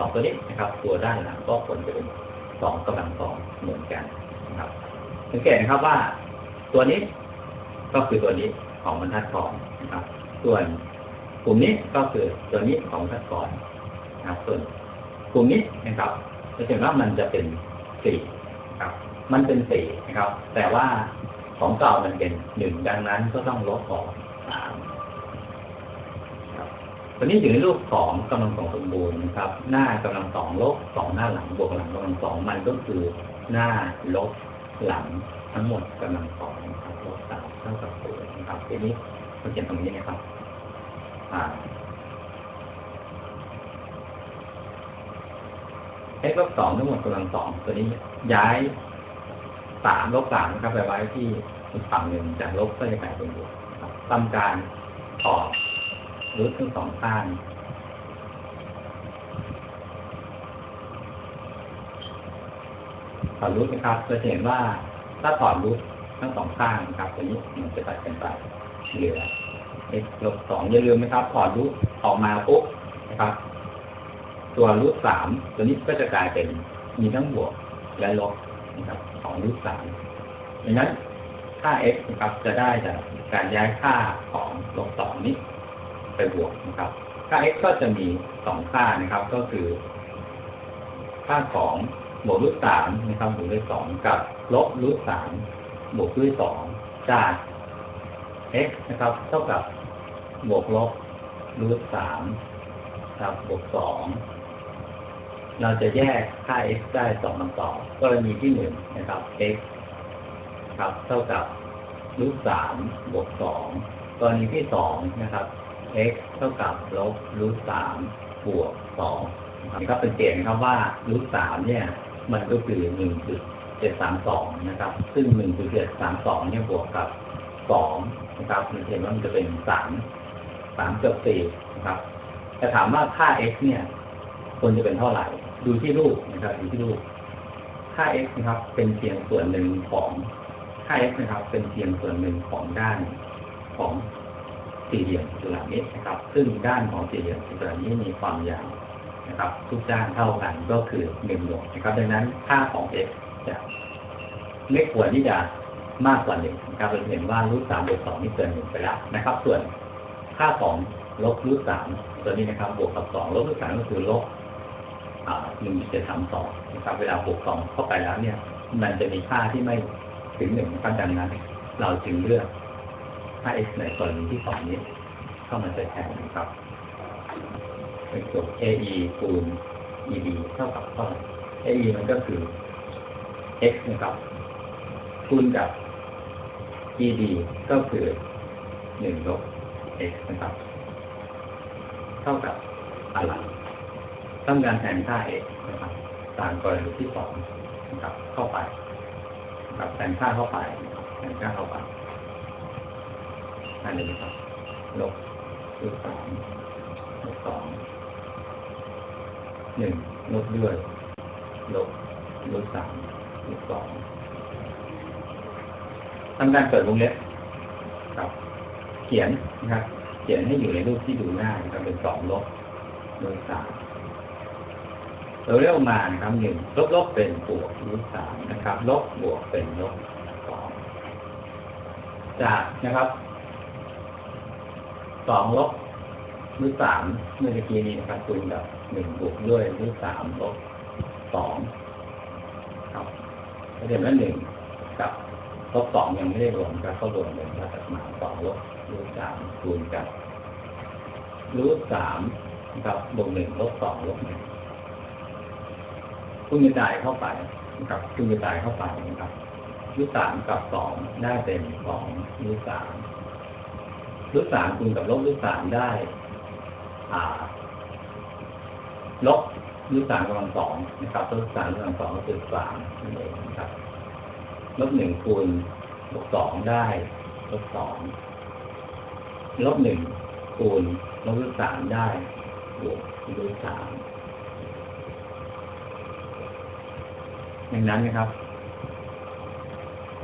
สองตัวนี้นะครับ ตัวด้านหลังก็ผลจะเป็นสองกำลังสองเหมือนกันนะครับสังเกตนะครับว่าตัวนี้ก็คือตัวนี้ของบรรทัดก่อนนะครับ ส่วนกลุ่มนี้ก็คือตัวนี้ของบรรทัดก่อนนะครับส่วนกลุ่มนี้นะครับจะเห็นว่ามันจะเป็นสี่นะครับมันเป็นสี่นะครับ แต่ว่าของเก่ามันเป็นหนึ่งดังนั้นก็ต้องลบออก ตัวนี้อยู่ในรูปของกำลังสองสมบูรณ์นะครับ หน้ากำลังสองลบสองหน้าหลังบวกหลังกำลังสองมันก็คือหน้าลบหลังทั้งหมดกำลังสองครับลบสามเท่ากับศูนย์นะครับทีนี้เราเขียนตรงนี้นะครับอ่า x ลบสองทั้งหมดกำลังสองตัวนี้ย้ายสามลบสามนะครับไปไว้ที่อีกฝั่งหนึ่งจากลบก็จะกลายเป็นบวกครับทำการออก รูททั้งสองข้างถอดรูทนะครับจะเห็นว่าถ้าถอดรูททั้งสองข้างนะครับตัวนี้มันจะตัดกันไปเหลือ x ลบสองอย่าลืมนะครับถอดรูทออกมาปุ๊บนะครับ ตัวรูทสามตัวนี้ก็จะกลายเป็นมีทั้งบวกและลบนะครับของรูทสามดังนั้นค่า x นะครับจะได้จากการย้ายค่าของลบสองนี้ ไปบวกนะครับ ค่า x ก็จะมีสองค่านะครับ ก็คือ ค่าของบวกรูทสามนะครับบวกด้วยสองกับลบรูทสามบวกด้วยสองจาก x นะครับ เท่ากับบวกลบรูทสามครับบวกสองเราจะแยกค่า x ได้สองคำตอบกรณีที่หนึ่งนะครับ x ครับเท่ากับรูทสามบวกสองกรณีที่สองนะครับ x เท่ากับลบรูทสามบวกสองนะครับเป็นเกณฑ์นครับว่ารูทสามเนี่ยมันก็คือหนึ่งจุดเจ็ดสามสองนะครับ ซึ่งหนึ่งจุดเจ็ดสามสองเนี่ยบวกกับสองนะครับมันเห็นว่ามันจะเป็นสามสามเกือบสี่นะครับแต่ถามว่าค่า x เนี่ยควรจะเป็นเท่าไหร่ ดูที่รูปนะครับดูที่รูปค่า x นะครับ เป็นเพียงส่วนหนึ่งของค่า x นะครับ เป็นเพียงส่วนหนึ่งของด้านของ สี่เหลี่ยมจัตุรัสนี้นะครับ ซึ่งด้านของสี่เหลี่ยมจัตุรัสนี้มีความยาวนะครับ ทุกด้านเท่ากันก็คือหนึ่งหน่วยนะครับดังนั้นค่าของ x จะไม่ควรที่จะมากกว่าหนึ่งนะครับเราเห็นว่ารูทสามบวกสองนี่เกินหนึ่งไปแล้วนะครับ ส่วนค่าของลบรูทสามตัวนี้นะครับบวกกับสองลบรูทสามก็คือลบหนึ่งจะทำสองนะครับเวลาบวกสองเข้าไปแล้วเนี่ย มันจะมีค่าที่ไม่ถึงหนึ่งนะครับดังนั้น เราจึงเลือก ค่า x ในกรณีที่สองนี้เข้ามาใส่แทนนะครับเป็นตัว ae คูณ ed เท่ากับเท่าไหร่ ae มันก็คือ x นะครับคูณกับ ed ก็คือหนึ่งลบ x นะครับ เท่ากับอะไรต้องการแทนค่า x นะครับตามกรณีที่สองนะครับเข้าไปนะครับแทนค่าเข้าไปแทนค่าเข้าไป อันนี้นะครับลบลบสองลบสองหนึ่งลบด้วยลบลบสามลบสองทำการเปิดวงเล็บครับเขียนนะครับเขียนให้อยู่ในรูปที่ดูง่ายนะครับเป็นสองลบลบสามเราเรียกมานะครับหนึ่งลบลบเป็นบวกรูทสามนะครับ ลบบวกเป็นลบสองจากนะครับ สองลบรูทสามเมื่อกี้นี้นะครับคูณกับหนึ่งบวกด้วยรูทสามลบสองครับก็จะเป็นหนึ่งกับลบสองยังไม่ได้รวมก็เข้ารวมเป็นก็จะมาสองลบรูทสามคูณกับรูทสามกับบวกหนึ่งลบสองลบหนึ่งคุณกระจายเข้าไปนะครับคุณกระจายเข้าไปนะครับรูทสามกับสองได้เป็นสองรูทสาม รูทสามคูณกับลบรูทสามได้ลบรูทสามกำลังสองนะครับลบสามกำลังสองก็คือสามนั่นเองนะครับลบหนึ่งคูณลบสองได้ลบสองลบหนึ่งคูณลบรูทสามได้บวกรูทสามดังนั้นนะครับ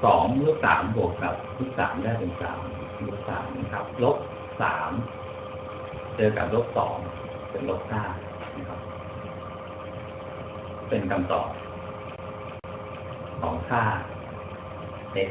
สองรูทสามบวกกับรูทสามได้เป็นสาม ลบสามนะครับ ลบสามเจอกับลบสองเป็นลบห้านะครับ เป็นคำตอบของค่า x